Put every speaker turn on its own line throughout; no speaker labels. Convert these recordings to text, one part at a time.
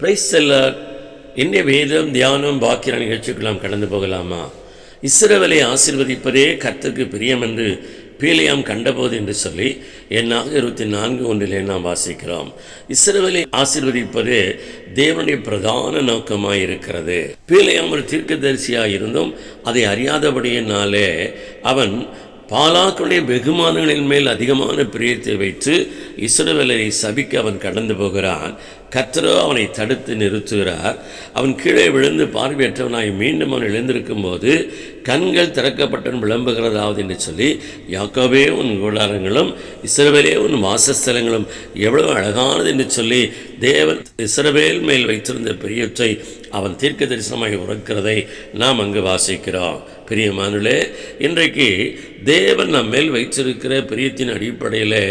Price seller இன்றைய வேதம் தியானம் பாக்கிய நிகழ்ச்சிக்கு நாம் கடந்து போகலாமா? இஸ்ரவலை ஆசிர்வதிப்பதே கர்த்தருக்கு பிரியம் என்று பீலியாம் கண்டபோது என்று சொல்லி என்னாக இருபத்தி நான்கு ஒன்றிலே நாம் வாசிக்கிறோம். இஸ்ரவேலை ஆசிர்வதிப்பது தேவனுடைய பிரதான நோக்கமாக இருக்கிறது பீலியாம் ஒரு தீர்க்கதரிசியாக இருந்தும் அதை அறியாதபடியினாலே அவன் பாலாக்களுடைய வெகுமானங்களின் மேல் அதிகமான பிரியத்தை வைத்து இஸ்ரவேலை சபிக்க அவன் கடந்து போகிறான். கத்தரோ அவனை தடுத்து நிறுத்துகிறார். அவன் கீழே விழுந்து பார்வையற்றவனாய் மீண்டும் அவன் எழுந்திருக்கும் போது கண்கள் திறக்கப்பட்டன் விளம்புகிறதாவது என்று சொல்லி யாக்கோவே உன் கூடாரங்களும் இஸ்ரவேலே உன் வாசஸ்தலங்களும் எவ்வளவு அழகானது என்று சொல்லி தேவன் இஸ்ரவேல் மேல் வைத்திருந்த பிரியத்தை அவன் தீர்க்க தரிசனமாய் உறக்கிறதை நாம் அங்கு வாசிக்கிறோம். பிரியமானுலே இன்றைக்கு தேவன் நம்ம மேல் வைத்திருக்கிற பிரியத்தின் அடிப்படையில்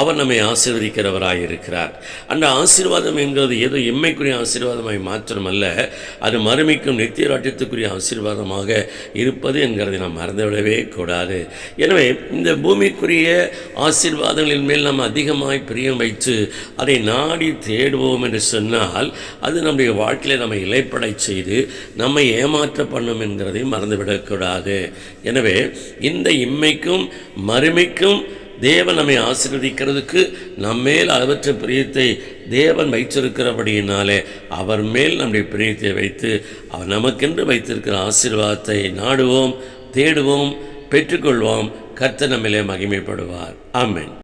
அவன் நம்மை ஆசீர்வதிக்கிறவராயிருக்கிறார். அந்த ஆசீர்வாதம் என்கிறது ஏதோ எம்மைக்குரிய ஆசீர்வாதமாய் மாத்திரமல்ல அது மறுமைக்கும் நித்திய ராட்டியத்துக்குரிய ஆசீர்வாதமாக இருப்பது என்கிறதை நாம் மறந்துவிடவே கூடாது. எனவே இந்த பூமிக்குரிய ஆசீர்வாதங்களின் மேல் நாம் அதிகமாய் பிரியம் வைத்து அதை நாடி தேடுவோம் என்று சொன்னால் அது நம்முடைய வாழ்க்கையில் நம்மை இலைப்படை செய்து நம்மை ஏமாற்ற பண்ணும் என்கிறதையும் மறந்துவிடக்கூடாது. எனவே இந்த இம்மைக்கும் மறுமைக்கும் தேவன் நம்மை ஆசீர்வதிக்கிறதுக்கு நம்மேல் அவற்ற பிரியத்தை தேவன் வைத்திருக்கிறபடியினாலே அவர் மேல் நம்முடைய பிரியத்தை வைத்து அவர் நமக்கென்று வைத்திருக்கிற ஆசீர்வாதத்தை நாடுவோம் தேடுவோம் பெற்றுக்கொள்வோம். கர்த்த நம்மிலே மகிமைப்படுவார். ஆமென்.